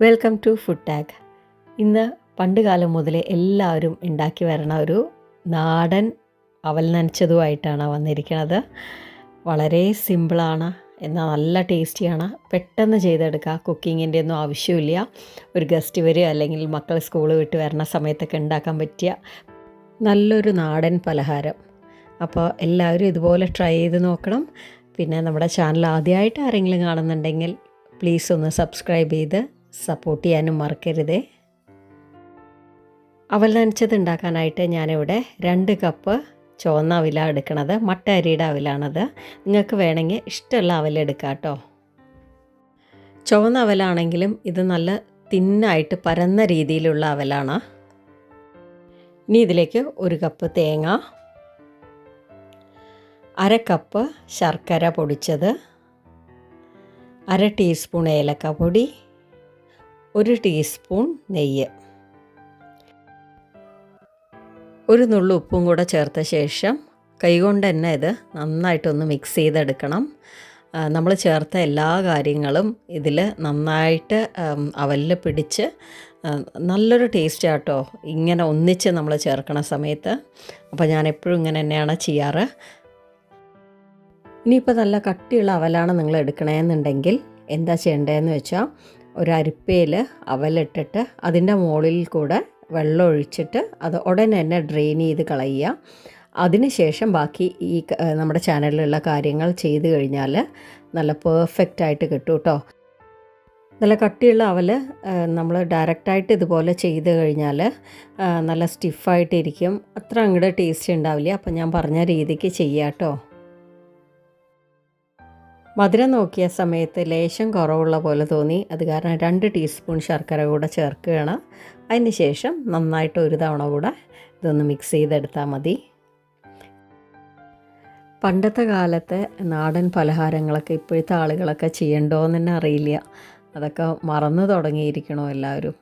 Welcome to food tag. ഇന്ന് പണ്ട് കാലം മുതലേ എല്ലാവരും ഉണ്ടാക്കി വരണ ഒരു നാടൻ അവൽ നനച്ചതുമായിട്ടാണ് വന്നിരിക്കുന്നത് വളരെ സിമ്പിളാണ് എന്നാൽ നല്ല ടേസ്റ്റിയാണ് പെട്ടെന്ന് ചെയ്തെടുക്കുക കുക്കിങ്ങിന്റെ ഒന്നും ആവശ്യമില്ല. ഒരു ഗസ്റ്റ് വരിക അല്ലെങ്കിൽ മക്കൾ സ്കൂൾ വിട്ട് വരണ സമയത്തൊക്കെ ഉണ്ടാക്കാൻ പറ്റിയ നല്ലൊരു നാടൻ പലഹാരം. അപ്പോൾ എല്ലാവരും ഇതുപോലെ ട്രൈ ചെയ്ത് നോക്കണം. പിന്നെ നമ്മുടെ ചാനൽ ആദ്യമായിട്ട് ആരെങ്കിലും കാണുന്നുണ്ടെങ്കിൽ പ്ലീസ് ഒന്ന് സബ്സ്ക്രൈബ് ചെയ്ത് സപ്പോർട്ട് ചെയ്യാനും മറക്കരുത്. അവൽ നനച്ചത് ഉണ്ടാക്കാനായിട്ട് ഞാനിവിടെ രണ്ട് കപ്പ് ചുവന്ന അവില എടുക്കണത് മട്ട അരിയുടെ അവിലാണത്. നിങ്ങൾക്ക് വേണമെങ്കിൽ ഇഷ്ടമുള്ള അവലെടുക്കാം കേട്ടോ. ചുവന്ന അവലാണെങ്കിലും ഇത് നല്ല തിന്നായിട്ട് പരന്ന രീതിയിലുള്ള അവലാണ്. ഇനി ഇതിലേക്ക് ഒരു കപ്പ് തേങ്ങ അര കപ്പ് ശർക്കര പൊടിച്ചത് അര ടീസ്പൂൺ ഏലക്ക പൊടി ഒരു ടീസ്പൂൺ നെയ്യ്. ഒരു നുള്ളു ഉപ്പും കൂടെ ചേർത്ത ശേഷം കൈകൊണ്ട് തന്നെ ഇത് നന്നായിട്ടൊന്ന് മിക്സ് ചെയ്തെടുക്കണം. നമ്മൾ ചേർത്ത എല്ലാ കാര്യങ്ങളും ഇതിൽ നന്നായിട്ട് അവലിൽ പിടിച്ച് നല്ലൊരു ടേസ്റ്റ് ആട്ടോ. ഇങ്ങനെ ഒന്നിച്ച് നമ്മൾ ചേർക്കണ സമയത്ത്. അപ്പോൾ ഞാൻ എപ്പോഴും ഇങ്ങനെ തന്നെയാണ് ചെയ്യാറ്. ഇനിയിപ്പോൾ നല്ല കട്ടിയുള്ള അവലാണ് നിങ്ങൾ എടുക്കണമെന്നുണ്ടെങ്കിൽ എന്താ ചെയ്യേണ്ടതെന്ന് വെച്ചാൽ ഒരു അരിപ്പയിൽ അവലിട്ടിട്ട് അതിന്റെ മുകളിൽ കൂടെ വെള്ളം ഒഴിച്ചിട്ട് അത് ഉടനെ തന്നെ ഡ്രെയിൻ ചെയ്ത് കളയുക. അതിനുശേഷം ബാക്കി ഈ നമ്മുടെ ചാനലിലുള്ള കാര്യങ്ങൾ ചെയ്ത് കഴിഞ്ഞാൽ നല്ല പെർഫെക്റ്റ് ആയിട്ട് കിട്ടും കേട്ടോ. നല്ല കട്ടിയുള്ള അവൽ നമ്മൾ ഡയറക്റ്റായിട്ട് ഇതുപോലെ ചെയ്ത് കഴിഞ്ഞാൽ നല്ല സ്റ്റിഫായിട്ടിരിക്കും. അത്ര അങ്ങോട്ട് ടേസ്റ്റ് ഉണ്ടാവില്ല. അപ്പം ഞാൻ പറഞ്ഞ രീതിക്ക് ചെയ്യാം കേട്ടോ. മധുരം നോക്കിയ സമയത്ത് ലേശം കുറവുള്ള പോലെ തോന്നി. അത് കാരണം രണ്ട് ടീസ്പൂൺ ശർക്കര കൂടെ ചേർക്കുകയാണ്. അതിന് ശേഷം നന്നായിട്ട് ഒരു തവണ കൂടെ ഇതൊന്ന് മിക്സ് ചെയ്തെടുത്താൽ മതി. പണ്ടത്തെ കാലത്തെ നാടൻ പലഹാരങ്ങളൊക്കെ ഇപ്പോഴത്തെ ആളുകളൊക്കെ ചെയ്യണ്ടോയെന്ന് തന്നെ അറിയില്ല. അതൊക്കെ മറന്നു തുടങ്ങിയിരിക്കണോ എല്ലാവരും.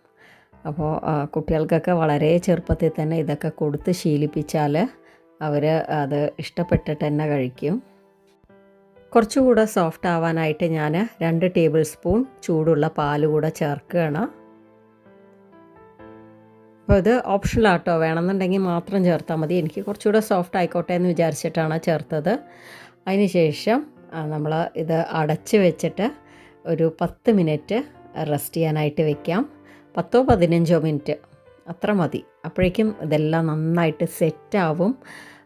അപ്പോൾ കുട്ടികൾക്കൊക്കെ വളരെ ചെറുപ്പത്തിൽ തന്നെ ഇതൊക്കെ കൊടുത്ത് ശീലിപ്പിച്ചാൽ അവർ അത് ഇഷ്ടപ്പെട്ടിട്ട് തന്നെ കഴിക്കും. കുറച്ചുകൂടെ സോഫ്റ്റ് ആവാനായിട്ട് ഞാൻ രണ്ട് ടേബിൾ സ്പൂൺ ചൂടുള്ള പാൽ കൂടെ ചേർക്കുകയാണ്. അപ്പോൾ ഇത് ഓപ്ഷണലാട്ടോ വേണമെന്നുണ്ടെങ്കിൽ മാത്രം ചേർത്താൽ മതി. എനിക്ക് കുറച്ചുകൂടെ സോഫ്റ്റ് ആയിക്കോട്ടെ എന്ന് വിചാരിച്ചിട്ടാണ് ചേർത്തത്. അതിന് ശേഷം നമ്മൾ ഇത് അടച്ച് വെച്ചിട്ട് ഒരു പത്ത് മിനിറ്റ് റെസ്റ്റ് ചെയ്യാനായിട്ട് വെക്കാം. പത്തോ പതിനഞ്ചോ മിനിറ്റ് അത്ര മതി. അപ്പോഴേക്കും ഇതെല്ലാം നന്നായിട്ട് സെറ്റാവും.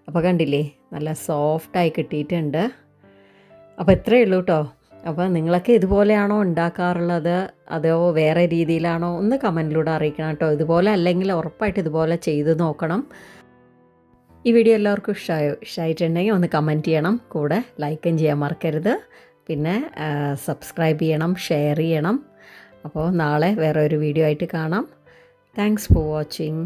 അപ്പോൾ കണ്ടില്ലേ നല്ല സോഫ്റ്റായി കിട്ടിയിട്ടുണ്ട്. അപ്പോൾ ഇത്രയേ ഉള്ളൂ കേട്ടോ അപ്പോൾ നിങ്ങളൊക്കെ ഇതുപോലെയാണോ ഉണ്ടാക്കാറുള്ളത്? അതോ വേറെ രീതിയിലാണോ? ഒന്ന് കമന്റിലൂടെ അറിയിക്കണം കേട്ടോ ഇതുപോലെ അല്ലെങ്കിൽ ഉറപ്പായിട്ട് ഇതുപോലെ ചെയ്ത് നോക്കണം. ഈ വീഡിയോ എല്ലാവർക്കും ഇഷ്ടമായോ ഇഷ്ടമായിട്ടുണ്ടെങ്കിൽ ഒന്ന് കമന്റ് ചെയ്യണം. കൂടെ ലൈക്കും ചെയ്യാൻ മറക്കരുത്. പിന്നെ സബ്സ്ക്രൈബ് ചെയ്യണം ഷെയർ ചെയ്യണം. അപ്പോൾ നാളെ വേറെ ഒരു വീഡിയോ ആയിട്ട് കാണാം. Thanks for watching.